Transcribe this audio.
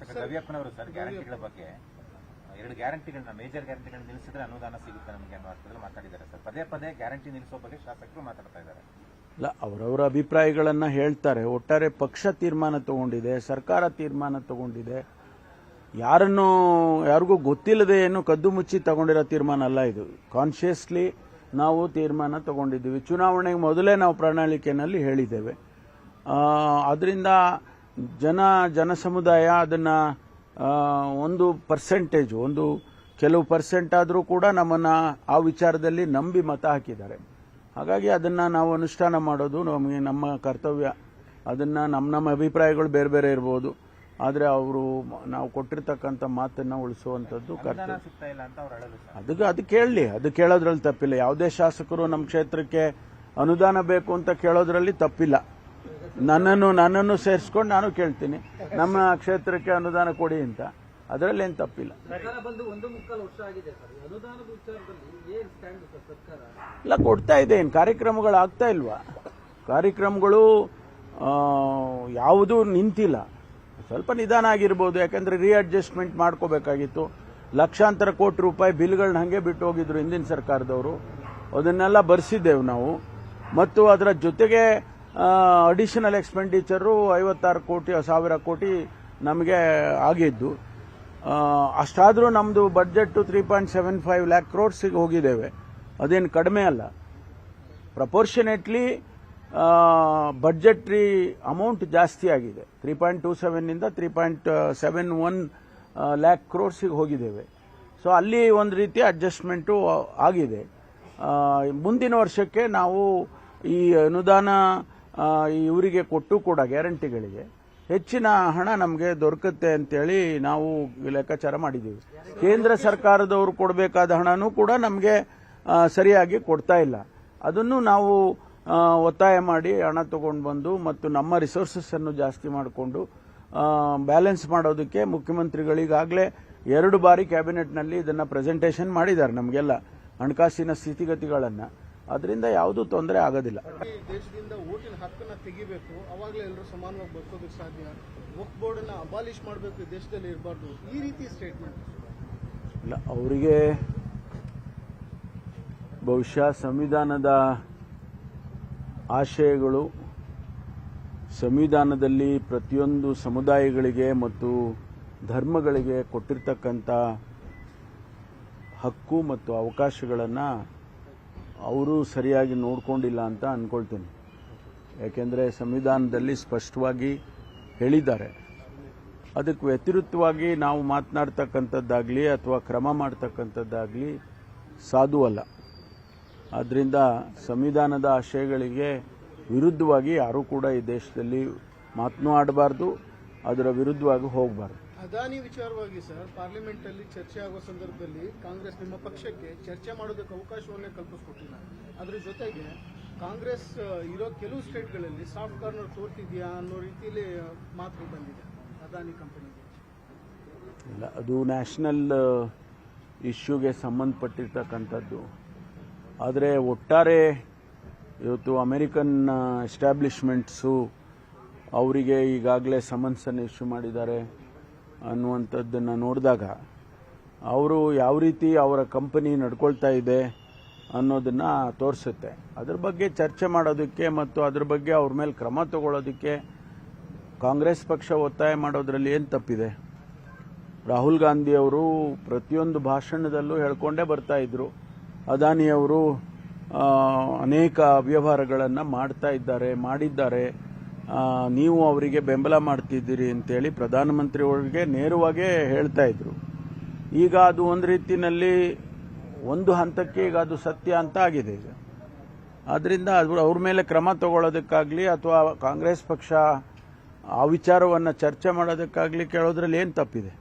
ಶಾಸಕ ಗವಿಯಪ್ಪನವರು ಸರ್ ಗ್ಯಾರಂಟಿಗಳ ಬಗ್ಗೆ ಎರಡು ಗ್ಯಾರಂಟಿಗಳನ್ನ ಮೇಜರ್ ಗ್ಯಾರಂಟಿಗಳನ್ನ ನಿಲ್ಲಿಸಿದ್ರೆ ಅನುದಾನ ಸಿಗುತ್ತೆ ನಮಗೆ ಅನ್ನೋ ಅರ್ಥದಲ್ಲಿ ಮಾತಾಡಿದ್ದಾರೆ ಸರ್ ಪದೇ ಪದೇ ಗ್ಯಾರಂಟಿ ನಿಲ್ಲಿಸೋ ಬಗ್ಗೆ ಶಾಸಕರು ಮಾತಾಡ್ತಾ ಇದ್ದಾರೆ. ಇಲ್ಲ ಅವರವರ ಅಭಿಪ್ರಾಯಗಳನ್ನು ಹೇಳ್ತಾರೆ. ಒಟ್ಟಾರೆ ಪಕ್ಷ ತೀರ್ಮಾನ ತಗೊಂಡಿದೆ ಸರ್ಕಾರ ತೀರ್ಮಾನ ತಗೊಂಡಿದೆ. ಯಾರನ್ನು ಯಾರಿಗೂ ಗೊತ್ತಿಲ್ಲದೆ ಏನು ಕದ್ದು ಮುಚ್ಚಿ ತಗೊಂಡಿರೋ ತೀರ್ಮಾನ ಅಲ್ಲ ಇದು. ಕಾನ್ಷಿಯಸ್ಲಿ ನಾವು ತೀರ್ಮಾನ ತಗೊಂಡಿದ್ದೀವಿ. ಚುನಾವಣೆಗೆ ಮೊದಲೇ ನಾವು ಪ್ರಣಾಳಿಕೆಯಲ್ಲಿ ಹೇಳಿದ್ದೇವೆ. ಅದರಿಂದ ಜನ ಜನ ಸಮುದಾಯ ಅದನ್ನು ಒಂದು ಪರ್ಸೆಂಟೇಜ್ ಒಂದು ಕೆಲವು ಪರ್ಸೆಂಟ್ ಆದರೂ ಕೂಡ ನಮ್ಮನ್ನು ಆ ವಿಚಾರದಲ್ಲಿ ನಂಬಿ ಮತ ಹಾಕಿದ್ದಾರೆ. ಹಾಗಾಗಿ ಅದನ್ನು ನಾವು ಅನುಷ್ಠಾನ ಮಾಡೋದು ನಮಗೆ ನಮ್ಮ ಕರ್ತವ್ಯ. ಅದನ್ನು ನಮ್ಮ ನಮ್ಮ ಅಭಿಪ್ರಾಯಗಳು ಬೇರೆ ಬೇರೆ ಇರ್ಬೋದು. ಆದರೆ ಅವರು ನಾವು ಕೊಟ್ಟಿರ್ತಕ್ಕಂಥ ಮಾತನ್ನು ಉಳಿಸುವಂಥದ್ದು ಕರ್ತವ್ಯ. ಸಿಗ್ತಾ ಇಲ್ಲ ಅಂತ ಅವ್ರು ಹೇಳೋದು ಅದಕ್ಕೆ ಅದು ಕೇಳಲಿ ಅದು ಕೇಳೋದ್ರಲ್ಲಿ ತಪ್ಪಿಲ್ಲ. ಯಾವುದೇ ಶಾಸಕರು ನಮ್ಮ ಕ್ಷೇತ್ರಕ್ಕೆ ಅನುದಾನ ಬೇಕು ಅಂತ ಕೇಳೋದ್ರಲ್ಲಿ ತಪ್ಪಿಲ್ಲ. ನನ್ನನ್ನು ನನ್ನನ್ನು ಸೇರಿಸ್ಕೊಂಡು ನಾನು ಕೇಳ್ತೀನಿ. ನಮ್ಮ ಕ್ಷೇತ್ರಕ್ಕೆ ಅನುದಾನ ಕೊಡಿ ಅಂತ. ಅದರಲ್ಲಿ ಏನು ತಪ್ಪಿಲ್ಲ. ಇಲ್ಲ ಕೊಡ್ತಾ ಇದೆ. ಏನು ಕಾರ್ಯಕ್ರಮಗಳು ಆಗ್ತಾ ಇಲ್ವಾ? ಕಾರ್ಯಕ್ರಮಗಳು ಯಾವುದೂ ನಿಂತಿಲ್ಲ. ಸ್ವಲ್ಪ ನಿಧಾನ ಆಗಿರ್ಬೋದು. ಯಾಕಂದ್ರೆ ರೀಅಡ್ಜಸ್ಟ್ಮೆಂಟ್ ಮಾಡ್ಕೋಬೇಕಾಗಿತ್ತು. ಲಕ್ಷಾಂತರ ಕೋಟಿ ರೂಪಾಯಿ ಬಿಲ್ಗಳನ್ನ ಹಂಗೆ ಬಿಟ್ಟು ಹೋಗಿದ್ರು ಹಿಂದಿನ ಸರ್ಕಾರದವರು. ಅದನ್ನೆಲ್ಲ ಬರ್ಸಿದ್ದೇವೆ ನಾವು. ಮತ್ತು ಅದರ ಜೊತೆಗೆ ಅಡಿಷನಲ್ ಎಕ್ಸ್ಪೆಂಡಿಚರು ಐವತ್ತಾರು ಕೋಟಿ, ಸಾವಿರ ಕೋಟಿ ನಮಗೆ ಆಗಿದ್ದು. ಅಷ್ಟಾದರೂ ನಮ್ಮದು budget three point seven five lakh ಕ್ರೋಡ್ಸಿಗೆ ಹೋಗಿದ್ದೇವೆ. ಅದೇನು ಕಡಿಮೆ ಅಲ್ಲ. ಪ್ರಪೋರ್ಷನೇಟ್ಲಿ ಬಡ್ಜೆಟ್ರಿ ಅಮೌಂಟ್ ಜಾಸ್ತಿ ಆಗಿದೆ. Three point two ಸೆವೆನ್ನಿಂದ three point seven one lakh ಕ್ರೋರ್ಸಿಗೆ ಹೋಗಿದ್ದೇವೆ. ಸೊ ಅಲ್ಲಿ ಒಂದು ರೀತಿ ಅಡ್ಜಸ್ಟ್ಮೆಂಟು ಆಗಿದೆ. ಮುಂದಿನ ವರ್ಷಕ್ಕೆ ನಾವು ಈ ಅನುದಾನ ಇವರಿಗೆ ಕೊಟ್ಟು ಕೂಡ ಗ್ಯಾರಂಟಿಗಳಿಗೆ ಹೆಚ್ಚಿನ ಹಣ ನಮಗೆ ದೊರಕುತ್ತೆ ಅಂತೇಳಿ ನಾವು ಲೆಕ್ಕಾಚಾರ ಮಾಡಿದ್ದೀವಿ. ಕೇಂದ್ರ ಸರ್ಕಾರದವರು ಕೊಡಬೇಕಾದ ಹಣನೂ ಕೂಡ ನಮಗೆ ಸರಿಯಾಗಿ ಕೊಡ್ತಾ ಇಲ್ಲ. ಅದನ್ನು ನಾವು ಒತ್ತಾಯ ಮಾಡಿ ಹಣ ತಗೊಂಡು ಬಂದು ಮತ್ತು ನಮ್ಮ ರಿಸೋರ್ಸಸ್ ಅನ್ನು ಜಾಸ್ತಿ ಮಾಡಿಕೊಂಡು ಬ್ಯಾಲೆನ್ಸ್ ಮಾಡೋದಕ್ಕೆ ಮುಖ್ಯಮಂತ್ರಿಗಳಿಗಾಗಲೇ ಎರಡು ಬಾರಿ ಕ್ಯಾಬಿನೆಟ್ನಲ್ಲಿ ಇದನ್ನು ಪ್ರೆಸೆಂಟೇಷನ್ ಮಾಡಿದ್ದಾರೆ ನಮಗೆಲ್ಲ. ಹಣಕಾಸಿನ ಸ್ಥಿತಿಗತಿಗಳನ್ನು. ಅದರಿಂದ ಯಾವುದೂ ತೊಂದರೆ ಆಗೋದಿಲ್ಲ. ದೇಶದಿಂದ ಓಟಿನ ಹಕ್ಕನ್ನು ತೆಗಿಬೇಕು ಅವಾಗಲೇ ಎಲ್ಲರೂ ಸಮಾನವಾಗಿ ಬದುಕೋದಕ್ಕೆ ಸಾಧ್ಯ. ವಕ್ ಬೋರ್ಡ್ ಅನ್ನ ಅಬಾಲಿಷ್ ಮಾಡಬೇಕು ದೇಶದಲ್ಲಿ ಇರಬಾರ್ದು. ಈ ರೀತಿ ಸ್ಟೇಟ್ಮೆಂಟ್ ಇಲ್ಲ ಅವರಿಗೆ ಬಹುಶಃ ಸಂವಿಧಾನದ ಆಶಯಗಳು ಸಂವಿಧಾನದಲ್ಲಿ ಪ್ರತಿಯೊಂದು ಸಮುದಾಯಗಳಿಗೆ ಮತ್ತು ಧರ್ಮಗಳಿಗೆ ಕೊಟ್ಟಿರ್ತಕ್ಕಂಥ ಹಕ್ಕು ಮತ್ತು ಅವಕಾಶಗಳನ್ನು ಅವರು ಸರಿಯಾಗಿ ನೋಡ್ಕೊಂಡಿಲ್ಲ ಅಂತ ಅಂದ್ಕೊಳ್ತೀನಿ ಯಾಕೆಂದರೆ ಸಂವಿಧಾನದಲ್ಲಿ ಸ್ಪಷ್ಟವಾಗಿ ಹೇಳಿದ್ದಾರೆ. ಅದಕ್ಕೆ ವ್ಯತಿರಿಕ್ತವಾಗಿ ನಾವು ಮಾತನಾಡ್ತಕ್ಕಂಥದ್ದಾಗಲಿ ಅಥವಾ ಕ್ರಮ ಮಾಡ್ತಕ್ಕಂಥದ್ದಾಗಲಿ ಸಾಧು ಅಲ್ಲ. ಆದ್ದರಿಂದ ಸಂವಿಧಾನದ ಆಶಯಗಳಿಗೆ ವಿರುದ್ಧವಾಗಿ ಯಾರೂ ಕೂಡ ಈ ದೇಶದಲ್ಲಿ ಮಾತನೂ ಆಡಬಾರ್ದು, ಅದರ ವಿರುದ್ಧವಾಗಿ ಹೋಗಬಾರ್ದು. ಅದಾನಿ ವಿಚಾರವಾಗಿ ಸರ್ ಪಾರ್ಲಿಮೆಂಟ್ ಅಲ್ಲಿ ಚರ್ಚೆ ಆಗೋ ಸಂದರ್ಭದಲ್ಲಿ ಕಾಂಗ್ರೆಸ್ ನಿಮ್ಮ ಪಕ್ಷಕ್ಕೆ ಚರ್ಚೆ ಮಾಡೋದಕ್ಕೆ ಅವಕಾಶವನ್ನೇ ಕಲ್ಪಿಸ್ಕೊಟ್ಟಿಲ್ಲ. ಅದ್ರ ಜೊತೆಗೆ ಕಾಂಗ್ರೆಸ್ ಇರೋ ಕೆಲವು ಸ್ಟೇಟ್ಗಳಲ್ಲಿ ಸಾಫ್ಟ್ ಕಾರ್ನರ್ ತೋರ್ತಿದ್ಯಾ ಅನ್ನೋ ರೀತಿಯಲ್ಲಿ ಮಾತು ಬಂದಿದೆ ಅದಾನಿ ಕಂಪನಿಗೆ. ಇಲ್ಲ, ಅದು ನ್ಯಾಷನಲ್ ಇಶ್ಯೂಗೆ ಸಂಬಂಧಪಟ್ಟಿರ್ತಕ್ಕಂಥದ್ದು. ಆದರೆ ಒಟ್ಟಾರೆ ಇವತ್ತು ಅಮೆರಿಕನ್ ಎಸ್ಟಾಬ್ಲಿಷ್ಮೆಂಟ್ಸು ಅವರಿಗೆ ಈಗಾಗಲೇ ಸಮನ್ಸನ್ನು ಇಶ್ಯೂ ಮಾಡಿದ್ದಾರೆ. ಅನ್ನುವಂಥದ್ದನ್ನು ನೋಡಿದಾಗ ಅವರು ಯಾವ ರೀತಿ ಅವರ ಕಂಪನಿ ನಡ್ಕೊಳ್ತಾ ಇದೆ ಅನ್ನೋದನ್ನು ತೋರಿಸುತ್ತೆ. ಅದ್ರ ಬಗ್ಗೆ ಚರ್ಚೆ ಮಾಡೋದಕ್ಕೆ ಮತ್ತು ಅದ್ರ ಬಗ್ಗೆ ಅವ್ರ ಮೇಲೆ ಕ್ರಮ ತಗೊಳ್ಳೋದಕ್ಕೆ ಕಾಂಗ್ರೆಸ್ ಪಕ್ಷ ಒತ್ತಾಯ ಮಾಡೋದ್ರಲ್ಲಿ ಏನು ತಪ್ಪಿದೆ? ರಾಹುಲ್ ಗಾಂಧಿ ಅವರು ಪ್ರತಿಯೊಂದು ಭಾಷಣದಲ್ಲೂ ಹೇಳ್ಕೊಂಡೇ ಬರ್ತಾ ಇದ್ರು. ಅದಾನಿಯವರು ಅನೇಕ ಅವ್ಯವಹಾರಗಳನ್ನು ಮಾಡ್ತಾ ಇದ್ದಾರೆ, ಮಾಡಿದ್ದಾರೆ. ನೀವು ಅವರಿಗೆ ಬೆಂಬಲ ಮಾಡ್ತಿದ್ದೀರಿ ಅಂತೇಳಿ ಪ್ರಧಾನಮಂತ್ರಿ ಅವರಿಗೆ ನೇರವಾಗೇ ಹೇಳ್ತಾ ಇದ್ರು. ಈಗ ಅದು ಒಂದು ರೀತಿಯಲ್ಲಿ ಒಂದು ಹಂತಕ್ಕೆ ಈಗ ಅದು ಸತ್ಯ ಅಂತ ಆಗಿದೆ ಈಗ. ಆದ್ರಿಂದ ಅದು ಅವ್ರ ಮೇಲೆ ಕ್ರಮ ತಗೊಳ್ಳೋದಕ್ಕಾಗಲಿ ಅಥವಾ ಕಾಂಗ್ರೆಸ್ ಪಕ್ಷ ಆ ವಿಚಾರವನ್ನು ಚರ್ಚೆ ಮಾಡೋದಕ್ಕಾಗಲಿ ಕೇಳೋದ್ರಲ್ಲಿ ಏನು ತಪ್ಪಿದೆ?